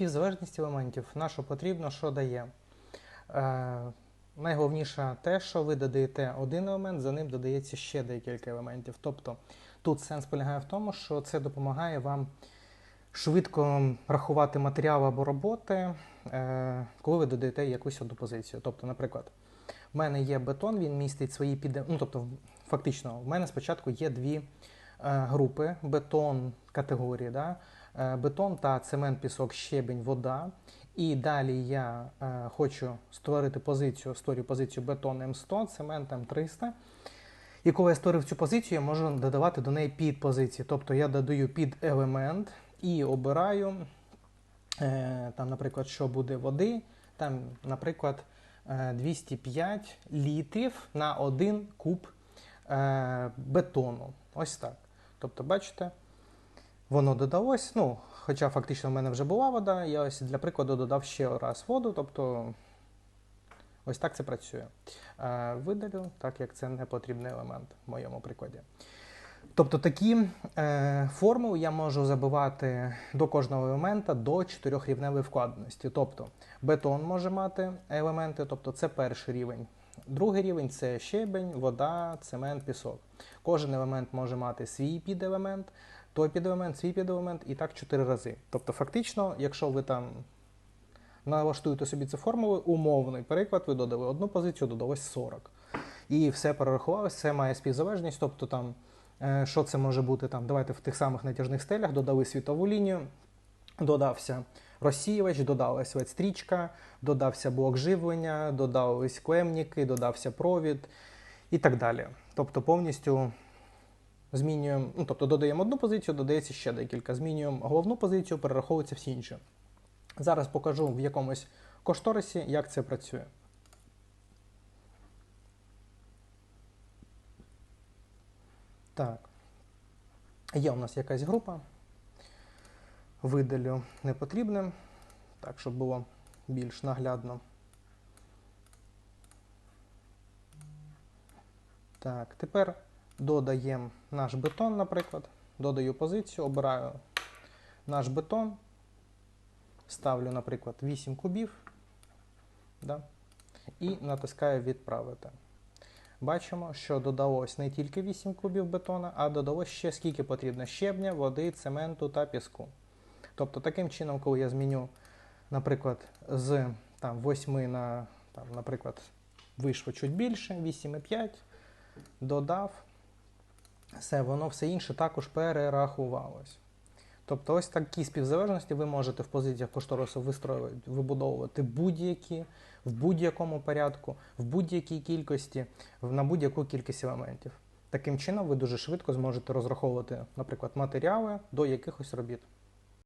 співзалежність елементів, на що потрібно, що дає. Е, найголовніше те, що ви додаєте один елемент, за ним додається ще декілька елементів. Тобто тут сенс полягає в тому, що це допомагає вам швидко рахувати матеріал або роботи, е, коли ви додаєте якусь одну позицію. Тобто, наприклад, в мене є бетон, він містить свої під... Ну, тобто, фактично, в мене спочатку є дві е, групи: бетон категорії, да? Е, бетон та цемент, пісок, щебень, вода. І далі я е, хочу створити позицію, створю позицію бетон М100, цемент М300. І коли я створив цю позицію, я можу додавати до неї підпозиції. Тобто я додаю під елемент і обираю, е, там, наприклад, що буде води, там, наприклад, е, 205 літрів на один куб е, бетону. Ось так. Тобто, бачите, воно додалось. Ну, хоча фактично в мене вже була вода, я ось для прикладу додав ще раз воду. Тобто, ось так це працює. Е, видалю, так як це не потрібний елемент в моєму прикладі. Тобто такі е, формули я можу забивати до кожного елемента до чотирьохрівневої вкладеності. Тобто бетон може мати елементи, тобто це перший рівень. Другий рівень це щебень, вода, цемент, пісок. Кожен елемент може мати свій піделемент, той піделемент, свій піделемент і так чотири рази. Тобто, фактично, якщо ви там налаштуєте собі цю формулу, умовний приклад, ви додали одну позицію, додалось 40. І все перерахувалось, це має співзалежність, тобто там. Е, Що це може бути там? Давайте в тих самих натяжних стелях додали світову лінію, додався розсіювач, додалась стрічка, додався блок живлення, додались клемніки, додався провід і так далі. Тобто повністю змінюємо, ну тобто додаємо одну позицію, додається ще декілька. Змінюємо головну позицію, перераховуються всі інші. Зараз покажу в якомусь кошторисі, як це працює. Так. Є у нас якась група. Видалю непотрібним, так, щоб було більш наглядно. Так, тепер додаємо наш бетон, наприклад. Додаю позицію, обираю наш бетон, ставлю, наприклад, 8 кубів да, і натискаю відправити бачимо, що додалось не тільки 8 кубів бетона, а додалось ще скільки потрібно щебня, води, цементу та піску. Тобто, таким чином, коли я зміню, наприклад, з там, 8 на, там, наприклад, вийшло чуть більше, 8,5, додав, все, воно все інше також перерахувалось. Тобто ось такі співзалежності ви можете в позиціях кошторису вистроювати, вибудовувати будь-які в будь-якому порядку, в будь-якій кількості, на будь-яку кількість елементів. Таким чином ви дуже швидко зможете розраховувати, наприклад, матеріали до якихось робіт.